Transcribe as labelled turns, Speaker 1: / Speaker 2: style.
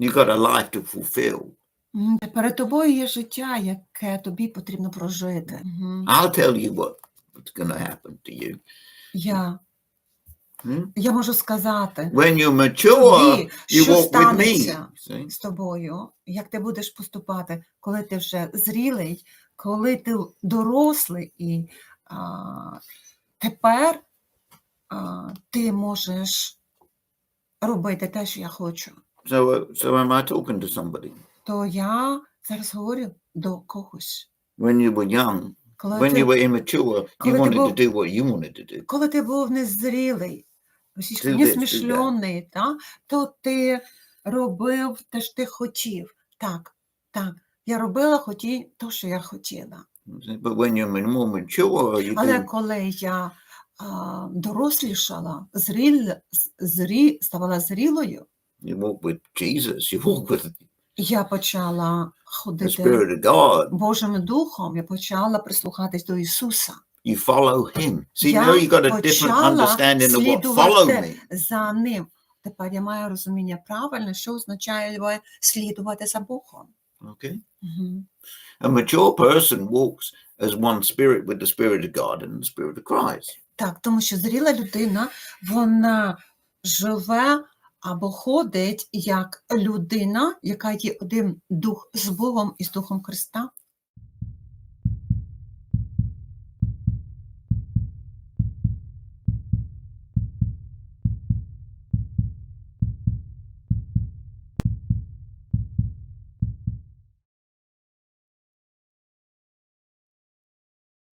Speaker 1: You've got a life to fulfill.
Speaker 2: Перед тобою є життя, яке тобі потрібно прожити.
Speaker 1: I'll tell you what, what's going to happen to you.
Speaker 2: Я, я можу сказати
Speaker 1: When you mature,
Speaker 2: тобі,
Speaker 1: you
Speaker 2: що
Speaker 1: walk with me.
Speaker 2: станеться
Speaker 1: See?
Speaker 2: з тобою, як ти будеш поступати, коли ти вже зрілий, коли ти дорослий, і а, тепер а, ти можеш робити те, що я хочу.
Speaker 1: So, uh, so am I talking to somebody?
Speaker 2: То я зараз говорю до когось.
Speaker 1: When you were young,
Speaker 2: Коли
Speaker 1: when
Speaker 2: ти,
Speaker 1: you were immature, you
Speaker 2: коли ти
Speaker 1: wanted to
Speaker 2: був-
Speaker 1: do what you wanted to do.
Speaker 2: коли ти був незрілий, російською,
Speaker 1: that.
Speaker 2: та, то ти робив те, що ти хотів. Так, так. Я робила хоті то, що я хотіла.
Speaker 1: But when you're more mature, you
Speaker 2: Але
Speaker 1: do
Speaker 2: коли я а, дорослішала, зріл, з- зрі, ставала зрілою,
Speaker 1: you walk with Jesus, you walk with
Speaker 2: я почала
Speaker 1: the
Speaker 2: ходити
Speaker 1: Spirit of God.
Speaker 2: Божим Духом, я почала прислухатись до Ісуса.
Speaker 1: You follow Him. See,
Speaker 2: Я
Speaker 1: now you've got a different
Speaker 2: почала
Speaker 1: understanding of what follow me.
Speaker 2: за ним. Тепер я маю розуміння правильно, що означає слідувати за Богом.
Speaker 1: Okay.
Speaker 2: Мгм.
Speaker 1: A mature person walks as one spirit with the Spirit of God and the Spirit of Christ.
Speaker 2: Так, тому що зріла людина, вона живе або ходить як людина, яка є один дух з Богом і з Духом Христа.